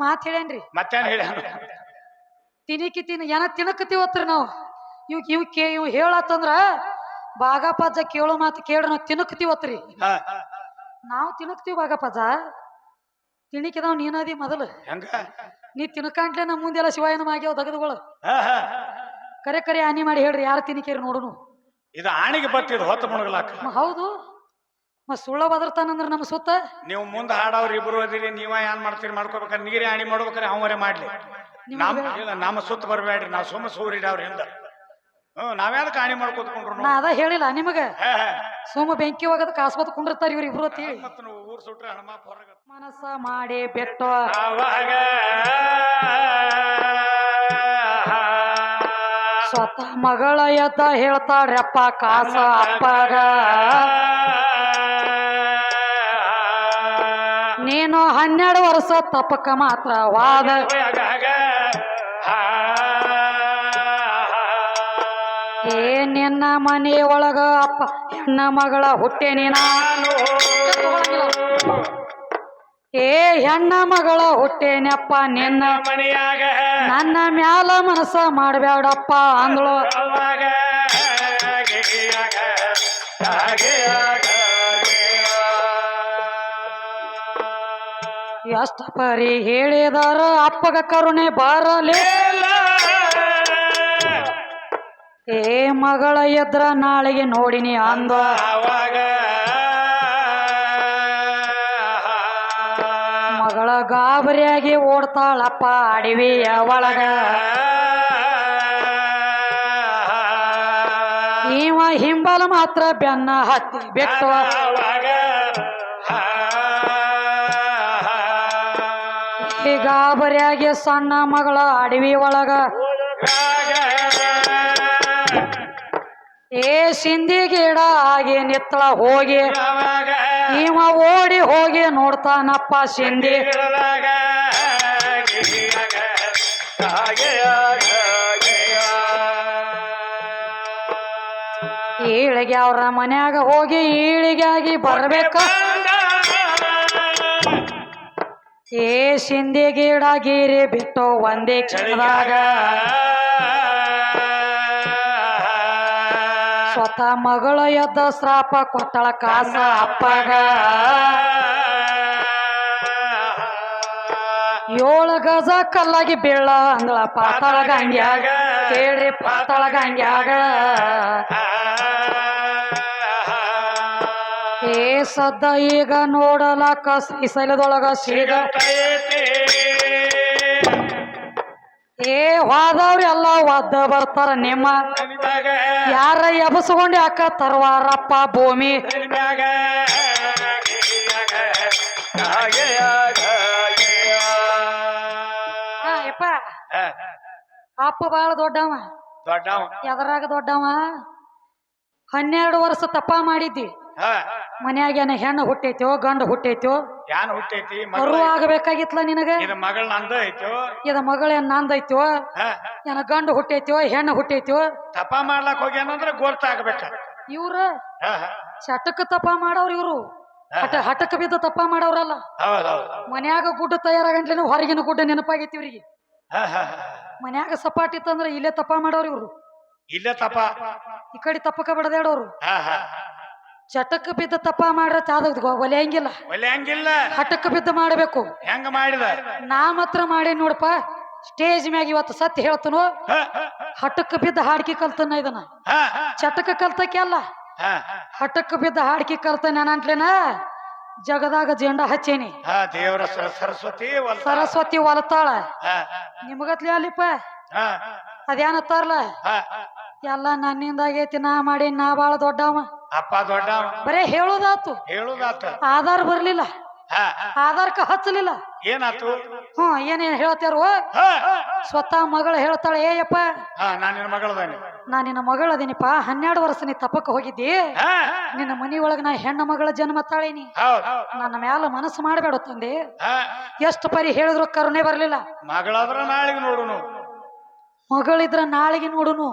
ಮಾತು ಹೇಳೇನ್ರಿ? ಮತ್ತೇನ್ ಹೇಳಿ? ತಿನಿಕಿ ತಿನ್ ಏನ ತಿನ್ನಕತ್ತೀವತ್ರಿ ನಾವು? ಇವ್ ಇವ್ ಕೇ ಇವ್ ಹೇಳತ್ತಂದ್ರ ಬಾಗಪ್ಪಜ್ಜ ಕೇಳೋ ಮಾತು ಕೇಳ ನಾವು ತಿನ್ನಕತ್ತೀವತ್ರಿ ನಾವು ತಿನ್ನಕ್ತೀವಿ ಬಾಗಪ್ಪಜ್ಜ ತಿಣಿಕಿದಾವ್ ನೀನದಿ ಮೊದಲು. ಹೆಂಗ? ನೀ ತಿನ್ಕಂಟ್ಲೆ ನಮ್ಮ ಮುಂದೆಲ್ಲ ಶಿವಾಯನ ಆಗ್ಯಾವ ದಗದುಗಳು. ಕರೆ ಕರೆ ಹಾನಿ ಮಾಡಿ ಹೇಳ್ರಿ ಯಾರು ತಿನ್ನಿಕೇರಿ ನೋಡುನು? ಇದು ಆಣಿಗೆ ಬತ್ತಿದ್ ಹೊತ್ತು ಹೌದು. ಮ ಸುಳ್ಳ ಬದರ್ತಾನಂದ್ರ ನಮ್ಮ ಸುತ್ತ? ನೀವು ಮುಂದೆ ಹಾಡವ್ರು ಇಬ್ರು ಅದಿರಿ ನೀವ ಏನ್ ಮಾಡ್ತೀರಿ ಮಾಡ್ಕೋಬೇಕಾರೆ ನೀರೇ ಹಾಣಿ ಮಾಡ್ಬೇಕಾರೆ ಅವರೇ ಮಾಡ್ಲಿ. ನಮ್ ಇಲ್ಲ ನಮ್ಮ ಸುತ್ತ ಬರಬೇಡ್ರಿ ನಾವು ಸುಮ್ಮ ಸೂರಿಡವ್ರ ಹಿಂದ. ಹ್ಮ್ ನಾವ್ಯಾದಕ್ಕೆ ಆಣಿ ಮಾಡ್ಕೋತ್ಕೊಂಡ್ರು ನಾ ಅದ ಹೇಳಿಲ್ಲ ನಿಮಗ. ಸೋಮ ಬೆಂಕಿ ಹೋಗದ ಕಾಸ್ಬತ್ ಕುಂಡಿರ್ತಾರ ಇವ್ರ ಇಬ್ರು ಅಂತ ಮತ್ತ ಊರ್ ಸುಟ್ರೆ ಹಣಮ ಹೊರಗ. ಮನಸ್ಸ ಮಾಡಿ ಬೆಟ್ಟ. ಅವಾಗ ಸ್ವತಃ ಮಗಳ ಎದ್ದ ಹೇಳ್ತಾಳ್ರಪ್ಪ ಕಾಸ ಅಪ್ಪಗ. ನೀನು ಹನ್ನೆರಡು ವರ್ಷ ತಪ್ಪಕ ಮಾತ್ರ ವಾದ. ಏ ನಿನ್ನ ಮನೆ ಒಳಗ ಅಪ್ಪ ಹೆಣ್ಣ ಮಗಳ ಹುಟ್ಟೆ ನೀನ? ಏ ಹೆಣ್ಣ ಮಗಳ ಹುಟ್ಟೇನಪ್ಪ ನಿನ್ನ? ಮನೆಯಾಗ ನನ್ನ ಮ್ಯಾಲ ಮನಸ್ಸ ಮಾಡಬೇಡಪ್ಪ ಅಂದಳು. ಎಷ್ಟ ಪರಿ ಹೇಳಿದಾರ, ಅಪ್ಪಗ ಕರುಣೆ ಬರಲಿ. ಏ ಮಗಳ ಎದ್ರ ನಾಳೆಗೆ ನೋಡಿನಿ ಅಂದ. ಮಗಳ ಗಾಬರಿಯಾಗಿ ಓಡ್ತಾಳಪ್ಪ ಅಡವಿಯ ಒಳಗ ಇವ ಹಿಂಬಲ ಮಾತ್ರ ಬೆನ್ನ ಹತ್ತಿ ಬಿಟ್ಟು. ಅವಾಗ ಗಾಬರಿಯಾಗಿ ಸಣ್ಣ ಮಗಳ ಅಡವಿ ಒಳಗ ಏ ಸಿಂಧಿ ಗಿಡ ಆಗಿ ನಿತ್ತಳ ಹೋಗಿ ಇವ ಓಡಿ ಹೋಗಿ ನೋಡ್ತಾನಪ್ಪ ಸಿಂಧಿ. ಈಳಿಗೆ ಅವ್ರ ಮನ್ಯಾಗ ಹೋಗಿ ಈಳಿಗಾಗಿ ಬರ್ಬೇಕ. ಏ ಸಿಂಧಿ ಗಿಡ ಗೀರಿ ಬಿಟ್ಟು ಒಂದೇ ಕ್ಷಣದಾಗ ಸ್ವತಃ ಮಗಳ ಎದ್ದ ಶ್ರಾಪ ಕೊಟ್ಟಳ ಕಾಸ ಅಪ್ಪಗ. ಏಳು ಗಜ ಕಲ್ಲಾಗಿ ಬೀಳ ಅಂದಳ ಪಾತಾಳ ಗಂಗ್ಯಾಗ ಕೇಳ್ರಿ ಪಾತಾಳ ಗಂಗ್ಯಾಗ ಏ ಸದ್ದ ಈಗ ನೋಡಲಾಕ ಸೈಲದೊಳಗ ಸಿಗತೈತೆ ಏ ಹೋದವ್ರಿ ಎಲ್ಲ ಒದ್ದ ಬರ್ತಾರ ನಿಮ್ಮ. ಯಾರ ಎಬಸ್ಕೊಂಡು ಯಾಕ ತರ್ವಾರಪ್ಪ ಭೂಮಿ. ಯಪ್ಪ. ಅಪ್ಪ ಬಾಳ ದೊಡ್ಡವ. ದೊಡ್ಡವ. ಎದರಾಗ ದೊಡ್ಡವ. ಹನ್ನೆರಡು ವರ್ಷ ತಪ್ಪ ಮಾಡಿದ್ದಿ. ಮನ್ಯಾಗ ಏನ ಹೆಣ್ಣು ಹುಟ್ಟೈತೋ ಗಂಡು ಹುಟ್ಟೈತೋ? ಯಾನ್ ಹುಟ್ಟೈತಿ? ಮರು ಮಗಳು ಆಗಬೇಕಾಗಿತ್ಲ ನಿನಗ? ಇದ ಮಗಳ ನಂದ ಐತೋ? ಇದ ಮಗಳೇನ್ ನಂದೈತೋ ಹ, ಏನ ಗಂಡು ಹುಟ್ಟೈತೋ ಹೆಣ್ಣು ಹುಟ್ಟೈತೋ? ತಪ ಮಾಡ್ಲಾಕ್ ಹೋಗ್ಯಾನಂದ್ರ ಏನಂದ್ರೆ ಇವ್ರ ಹ, ಹ. ಚಟಕ್ ತಪ ಮಾಡವ್ರ ಇವ್ರು. ಹಟಕ್ ಹಠಕ್ ಬಿದ್ದ ತಪ್ಪ ಮಾಡವ್ರಲ್ಲ ಮನ್ಯಾಗ ಗುಡ್ಡ ತಯಾರಾಗಂಟ್ಲೇನು ಹೊರಗಿನ ಗುಡ್ಡ ನೆನಪಾಗೈತಿ ಇವ್ರಿಗೆ. ಮನ್ಯಾಗ ಸಪಾಟಿ ಇತ್ತಂದ್ರ ಇಲ್ಲೇ ತಪ್ಪ ಮಾಡವ್ರ ಇವ್ರು. ಇಲ್ಲೇ ತಪ್ಪ ಈ ಕಡೆ ತಪ್ಪಕ ಬಡದಾಡೋರು. ಚಟಕ್ ಬಿದ್ದ ತಪ್ಪ ಮಾಡ್ರ ಚಾದ ಒಲೆ ಹಂಗಿಲ್ಲ. ಒಲೆ ಹಂಗಿಲ್ಲ. ಬಿದ್ದ ಮಾಡಬೇಕು. ಹೆಂಗ ಮಾಡಿದ? ನಾ ಮಾತ್ರ ಮಾಡಿ ನೋಡಪ್ಪ. ಸ್ಟೇಜ್ ಮ್ಯಾಗ ಇವತ್ತು ಸತ್ಯ ಹೇಳ್ತನು? ಹ, ಹ, ಹಠಕ್ ಬಿದ್ದ ಹಾಡ್ಕಿ ಕಲ್ತನ ಇದನ್ನ. ಚಟಕ ಕಲ್ತಕ್ಕೆ ಅಲ್ಲ. ಹ, ಹಠಕ್ ಬಿದ್ದ ಹಾಡ್ಕಿ ಕಲ್ತನ ಅಂಟ್ಲೇನ? ಜಗದಾಗ ಜೆಂಡ ಹಚ್ಚೇನಿ. ದೇವರ ಸರಸ್ವತಿ. ಸರಸ್ವತಿ ಒಲತಾಳ. ನಿಮಗತ್ಲಿ ಅಲ್ಲಿಪ್ಪ? ಅದೇನತ್ತಾರಲ್ಲ. ಎಲ್ಲ ನನ್ನಿಂದ ಆಗೈತಿ ನಾ ಮಾಡಿ ನಾ ಬಾಳ ದೊಡ್ಡವ. ಅಪ್ಪ ದೊಡ್ಡವ. ಬರೇ ಹೇಳುದಾತು. ಹೇಳುದಾತ. ಆಧಾರ್ ಬರ್ಲಿಲ್ಲ. ಆಧಾರ್. ಆಧಾರ್ಕ ಹಚ್ಚಲಿಲ್ಲ. ಏನಾತು? ಹ್ಮ್ ಏನೇನ್ ಹೇಳ್ತಾರೋ. ಸ್ವತಃ ಮಗಳು ಹೇಳ್ತಾಳೆ ಏಯಪ್ಪ ನಿನ್ನ ಮಗಳದಾನೆ. ನಾ ನಿನ್ನ ಮಗಳು ಅದೀನಿಪ್ಪ ಹನ್ನೆರಡು ವರ್ಷ ನೀ ತಪ್ಪಕ್ಕ ಹೋಗಿದ್ದಿ? ನಿನ್ನ ಮನಿ ಒಳಗ ನಾ ಹೆಣ್ಣು ಮಗಳ ಜನ್ಮ ತಾಳೇನಿ. ನನ್ನ ಮ್ಯಾಲ ಮನಸ್ಸು ಮಾಡಬೇಡ ತಂದೆ. ಎಷ್ಟು ಪರಿ ಹೇಳಿದ್ರು ಕರುಣೆ ಬರ್ಲಿಲ್ಲ. ಮಗಳಾದ್ರ ನಾಳೆಗೆ ನೋಡುನು. ಮಗಳಿದ್ರ ನಾಳಿಗೆ ನೋಡುನು.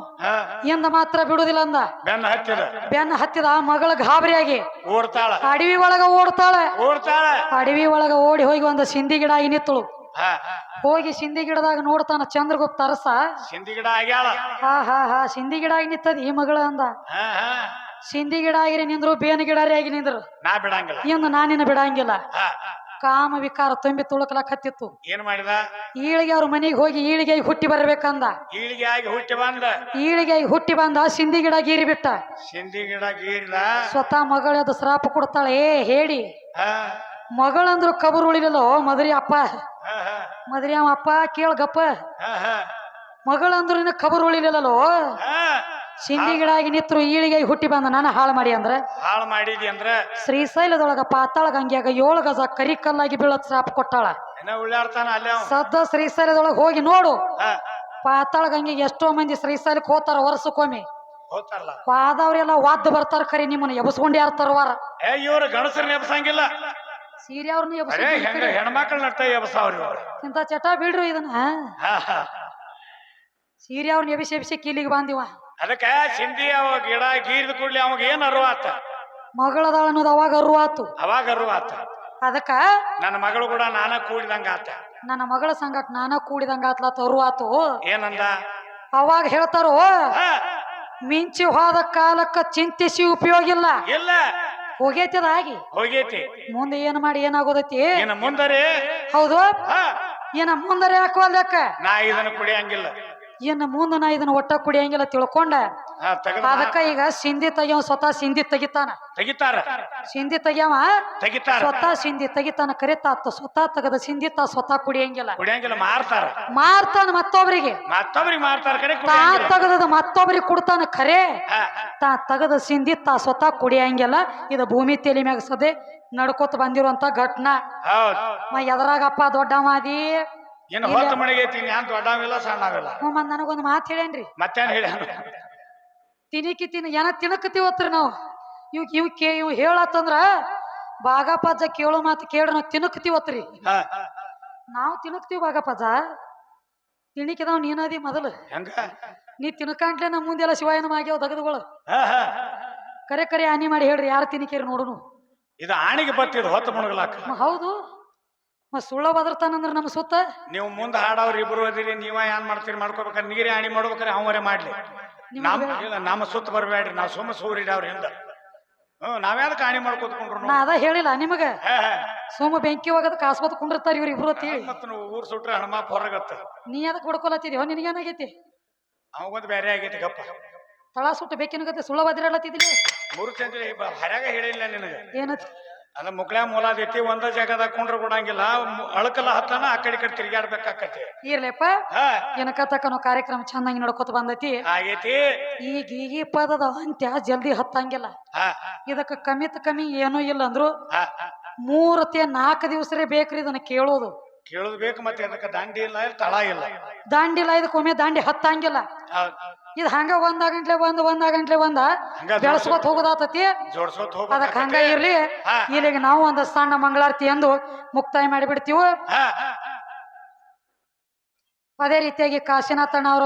ಎಂದ ಮಾತ್ರ ಬಿಡುದಿಲ್ಲ ಅಂದ. ಬೆನ್ನ ಹತ್ತಿದ ಬೆನ್ನ ಹತ್ತಿದ ಆ ಮಗಳ ಗಾಬರಿಯಾಗಿ ಓಡ್ತಾಳ. ಅಡವಿ ಒಳಗ ಓಡ್ತಾಳೆ. ಓಡ್ತಾಳ. ಅಡವಿ ಒಳಗ ಓಡಿ ಹೋಗಿ ಒಂದು ಸಿಂಧಿ ಗಿಡ ಆಗಿ ನಿತ್ತಳು ಹೋಗಿ ಸಿಂಧಿ ಗಿಡದಾಗ ನೋಡ್ತಾನ ಚಂದ್ರಗುಪ್ತ ಅರಸ ಸಿಂಧಿ ಗಿಡ ಆಗ್ಯಾಳ. ಹಾ ಹಾ ಹಾ ಸಿಂಧಿ ಗಿಡ ಆಗಿ ನಿಂತದ ಈ ಮಗಳ ಅಂದ. ಸಿಂಧಿ ಗಿಡ ಆಗಿರಿ ನಿಂದ್ರು ಬೇನ ಗಿಡಾರಿ ಆಗಿ ನಿಂದ್ರು. ನಾ ಬಿಡಂಗಿಲ್ಲ. ಇನ್ನು ನಾನಿನ ಬಿಡಂಗಿಲ್ಲ. ಕಾಮ ವಿಕಾರ ತುಂಬಿ ತುಳುಕಲಕ್ ಹತ್ತಿತ್ತು. ಏನ್ ಮಾಡಿದ? ಈಳಿಗೆ ಅವ್ರ ಮನೆಗೆ ಹೋಗಿ ಈಳಿಗೆ ಹುಟ್ಟಿ ಬರ್ಬೇಕಂದ. ಈಳಿಗೆ ಆಗಿ ಹುಟ್ಟಿ ಬಂದ. ಈಳಿಗೆ ಹುಟ್ಟಿ ಬಂದ ಸಿಂಧಿ ಗಿಡ ಗೀರಿ ಬಿಟ್ಟ. ಸಿಂಧಿ ಗಿಡ ಗೀರಿದ? ಸ್ವತಃ ಮಗಳ ಅದು ಶ್ರಾಪ ಕೊಡ್ತಾಳೆ ಏ ಹೇಳಿ. ಮಗಳಂದ್ರು ಕಬರ್ ಉಳಿಲಿಲ್ಲ ಮದ್ರಿ ಅಪ್ಪ. ಮದ್ರಿ ಅವ ಅಪ್ಪ ಕೇಳ ಗಪ್ಪ. ಹಾ ಹಾ. ಮಗಳಂದ್ರು ಇನ್ನ ಕಬರ್ ಉಳಿಲಿಲ್ಲಲ್ಲೋ ಸಿಂಧಿ ಗಿಡ ಆಗಿ ನಿತ್ರು ಈಳಿಗೆ ಹುಟ್ಟಿ ಬಂದ ನಾನು ಹಾಳು ಮಾಡಿ ಅಂದ್ರೆ? ಹಾಳು ಮಾಡಿದಿ ಅಂದ್ರ? ಶ್ರೀಶೈಲದೊಳಗ ಪಾತಾಳ ಗಂಗ್ಯಾಗ ಏಳು ಗಜ ಕರಿ ಕಲ್ಲಾಗಿ ಬೀಳತ್ ಸಾಪ್ ಕೊಟ್ಟಾಳ. ಏನ ಉಳ್ಳಾಡ್ತಾನ ಅಲ್ಲೇ ಅವ ಸದ್ದ ಶ್ರೀಶೈಲದೊಳಗ ಹೋಗಿ ನೋಡು. ಹಾ ಪಾತಾಳ ಗಂಗೆಗೆ ಎಷ್ಟೋ ಮಂದಿ ಶ್ರೀಶೈಲಕ್ಕೆ ಹೋಗ್ತಾರ ವರ್ಷಕ್ಕೊಮ್ಮೆ. ಹೋಗ್ತಾರಲ್ಲ. ವಾದವ್ರೆಲ್ಲ ವಾದ್ ಬರ್ತಾರ ಕರಿ ನಿಮ್ಮನ್ನ ಎಬಸ್ಕೊಂಡು ಯಾರು ತರುವಾರ? ಏ ಇವ್ರು ಎಬ್ಸಂಗಿಲ್ಲ. ಸೀರೆ ಅವ್ರನ್ನ ಅರೇ ಹೆಂಗ ಹೆಣ್ಮಕ್ಳು ನಡ್ತಾ ಎಬ್ಸಾವ್ರಿ ಇವ್ರು. ಇಂಥ ಚಟ ಬಿಡ್ರಿ ಇದನ್ನ ಹಾ ಹಾ. ಸೀರೆ ಅವ್ರನ್ನ ಎಬಿಸಿ ಎಬಿಸಿ ಕೀಲಿಗೆ ಬಂದಿವ. ಅದಕ್ಕ ಸಿಂಧಿ ಅವ ಗಿಡ ಗೀರ್ದ ಕೂಡ್ಲಿ ಅವಾಗ ಏನ್ ಅರುವಾತ? ಮಗಳದ ಅನ್ನೋದು ಅವಾಗ ಅರುವಾತು. ಅವಾಗ ಅರುವಾತ. ಅದಕ್ಕ ನನ್ನ ಮಗಳು ಕೂಡ ನಾನ ಕೂಡಿದಂಗ ಆತ. ನನ್ನ ಮಗಳ ಸಂಗಟ ನಾನ ಕೂಡಿದಂಗ ಆತ್ಲಾತ ತರುವಾತು ಏನಂದ? ಅವಾಗ ಹೇಳ್ತಾರೋ ಮಿಂಚಿ ಹೋದ ಕಾಲಕ್ಕ ಚಿಂತಿಸಿ ಉಪಯೋಗ ಇಲ್ಲ. ಇಲ್ಲ. ಹೋಗೈತಿ ಅದಾಗಿ ಹೋಗೈತಿ. ಮುಂದೆ ಏನ್ ಮಾಡಿ ಏನಾಗೋದೈತಿ? ಏನ ಮುಂದರಿ? ಹೌದು? ಏನ ಮುಂದರೆ ಹಾಕುವಲ್ದಕ್ಕ? ನಾ ಇದನ್ನ ಕುಡಿಯಂಗಿಲ್ಲ. ಏನ ಮುಂದ ನಾ ಇದನ್ನ ಒಟ್ಟ ಕುಡಿಯಂಗಿಲ್ಲ ತಿಳ್ಕೊಂಡ. ಅದಕ್ಕ ಈಗ ಸಿಂಧಿ ತೆಗಿಯವ ಸ್ವತಃ ಸಿಂಧಿ ತೆಗಿತಾನ. ತೆಗಿತಾರ. ಸಿಂಧಿ ತೆಗಿಯವ? ತೆಗಿತಾರ. ಸ್ವತಃ ಸಿಂಧಿ ತೆಗಿತಾನ ಕರಿತಾತ ಸ್ವತಃ ತೆಗದ ಸಿಂಧಿ ತಾ ಸ್ವತಃ ಕುಡಿಯಂಗಿಲ್ಲ ಕುಡಿಯಂಗಿಲ್ಲ ಮಾರ್ತಾರ. ಮಾರ್ತಾನ ಮತ್ತೊಬ್ಬರಿಗೆ ಮತ್ತೊಬ್ರಿಗೆ ಮಾರ್ತಾರ ಕಡೆ ತಾ ತಗದ ಮತ್ತೊಬ್ರಿಗೆ ಕೊಡ್ತಾನ ಖರೆ ತಾ ತೆಗದ ಸಿಂಧಿ ತಾ ಸ್ವತಃ ಕುಡಿಯಂಗಿಲ್ಲ ಇದು ಭೂಮಿ ತೆಲಿ ಮ್ಯಾಗ ಸದೆ ನಡ್ಕೋತ ಬಂದಿರುವಂತ ಘಟನಾ. ಎದರಾಗಪ್ಪ ಮ ಎದ್ರಾಗಪ್ಪ ದೊಡ್ಡ ಮಾದಿ ಇನ್ನು ಹೊತ್ತು ಮನೆಗೈತಿ ಅಂತ ದೊಡ್ಡವಿಲ್ಲ ಸಣ್ಣವಿಲ್ಲ? ಹ್ಞೂ ಮತ್ ನನಗೊಂದು ಮಾತು ಹೇಳೇನ್ರಿ? ಮತ್ತೇನ್ ಹೇಳ? ತಿನಿಕಿ ತಿನ್ನ ಏನ ತಿನ್ನಕತ್ತೀವತ್ರಿ ನಾವು? ಇವ್ ಇವ್ ಕೇ ಇವ್ ಹೇಳತ್ತಂದ್ರ ಬಾಗಪ್ಪಜ್ಜ ಕೇಳೋ ಮಾತು ಕೇಳ್ರಿ ನಾವು ತಿನ್ನಕತ್ತೀವತ್ರಿ ನಾವು ತಿನ್ನಕ್ತೀವಿ ಬಾಗಪ್ಪಜ್ಜ ತಿಣಿಕಿದಾವ್ ನೀನದಿ ಮೊದಲು. ಹೆಂಗ? ನೀ ತಿನ್ಕಾಂಟ್ಲೆ ನಮ್ಮ ಮುಂದೆಲ್ಲ ಶಿವಾಯನ ಆಗ್ಯಾವ ದಗದುಗಳು. ಕರೆ ಕರೆ ಹಾನಿ ಮಾಡಿ ಹೇಳ್ರಿ ಯಾರು ತಿನ್ನಿಕೇರಿ ನೋಡುನು? ಇದು ಆಣಿಗೆ ಬತ್ತಿದ್ ಹೊತ್ತು ಮುಣಗ್ಲಾಕ. ಹೌದು. ಸುಳ್ಳ ಬದರ್ತಾನಂದ್ರ ನಮ್ಮ ಸುತ್ತ? ನೀವು ಮುಂದೆ ಹಾಡವ್ರ ಇಬ್ರು ಅದಿರಿ ನೀವ ಏನ್ ಮಾಡ್ತೀರಿ ಮಾಡ್ಕೋಬೇಕಾರೆ ನೀರೇ ಆಣಿ ಮಾಡ್ಬೇಕಾರೆ ಅವರೇ ಮಾಡ್ಲಿ. ನಮ್ ಇಲ್ಲ ನಮ್ಮ ಸುತ್ತ ಬರ್ಬೇಡ್ರಿ ನಾವು ಸುಮ್ಮ ಸೂರಿಡವ್ರ ಹಿಂದ. ಹ್ಮ್ ನಾವ್ಯಾದಕ್ಕೆ ಆಣಿ ಮಾಡ್ಕೊತ್ಕೊಂಡ್ರು ನಾ ಅದ ಹೇಳಿಲ್ಲ ನಿಮಗ. ಸೋಮ ಬೆಂಕಿ ಹೋಗದ ಕಾಸ್ಬತ್ ಕುಂಡಿರ್ತಾರ ಇವ್ರ ಇಬ್ರು ಅತ್ತಿ ಮತ್ತ ನೀವು ಊರ್ ಸುಟ್ರೆ ಹಣಮಾಪ್ ಹೊರಗತ್ತ. ನೀ ಅದಕ್ಕೆ ಹೊಡ್ಕೊಲತ್ತಿದ್ಯೋ ನಿನಗೇನಾಗೈತಿ ಅವಂಗೊಂದು ಬೇರೆ ಆಗೈತಿ ಗಪ್ಪ. ತಳ ಸುಟ್ಟು ಬೇಕೇನಾಗತ್ತೆ ಗತಿ ಸುಳ್ಳ ಬದಿರಾಡತ್ತಿದ್ರಿ ಮೂರು ಚಂದ್ರ ಹರ್ಯಾಗ ಹೇಳಿಲ್ಲ ನಿನಗೆ. ಏನತ್? ಅದ ಮುಕ್ಳ್ಯಾ ಐತಿ ಒಂದ ಜಾಗದಾಗ ಕುಂಡ್ರ ಕೊಡಂಗಿಲ್ಲ ಅಳಕಲ್ಲ ಹತ್ತಾನ ಆ ಕಡೆ ಕಡೆ ತಿರ್ಗಾಡ್ಬೇಕಾಕತಿ ಇರ್ಲೆಪ್ಪ ಹಾ. ಏನಕತಕ್ಕನೋ ಕಾರ್ಯಕ್ರಮ ಚಂದಂಗಿ ನಡ್ಕೊತ ಬಂದೈತಿ. ಆಗೈತಿ. ಈಗ ಈ ಪದದ ಅಂತ್ಯ ಜಲ್ದಿ ಹತ್ತಂಗಿಲ್ಲ. ಹಾ ಇದಕ್ಕ ಕಮಿತ ಕಮ್ಮಿ ಏನೂ ಇಲ್ಲ ಅಂದ್ರು ಹಾ ಮೂರತ್ತೆ ನಾಲ್ಕು ದಿವಸರೇ ಬೇಕ್ರಿ ಇದನ್ನ ಕೇಳೋದು. ಕೇಳೋದ್ ಬೇಕು ಮತ್ತೆ ಅದಕ್ಕೆ ದಾಂಡಿ ಇಲ್ಲ ತಳ ಇಲ್ಲ ಇದಕ್ಕೊಮ್ಮೆ ದಾಂಡಿ ಹತ್ತಂಗಿಲ್ಲ. ಇದು ಹಂಗ ಒಂದ ಗಂಟ್ಲೆ ಒಂದ್ ಒಂದ ಗಂಟ್ಲೆ ಒಂದ ಬೆಳಸ್ಕೊತ ಹೋಗೋದಾತತಿ. ಅದಕ್ಕೆ ಹಂಗ ಇರ್ಲಿ. ಇಲ್ಲಿಗೆ ನಾವು ಒಂದು ಸಣ್ಣ ಮಂಗಳಾರತಿ ಎಂದು ಮುಕ್ತಾಯ ಮಾಡಿಬಿಡ್ತೀವಿ. ಅದೇ ರೀತಿಯಾಗಿ ಕಾಶಿನಾಥಣ್ಣ ಅವರು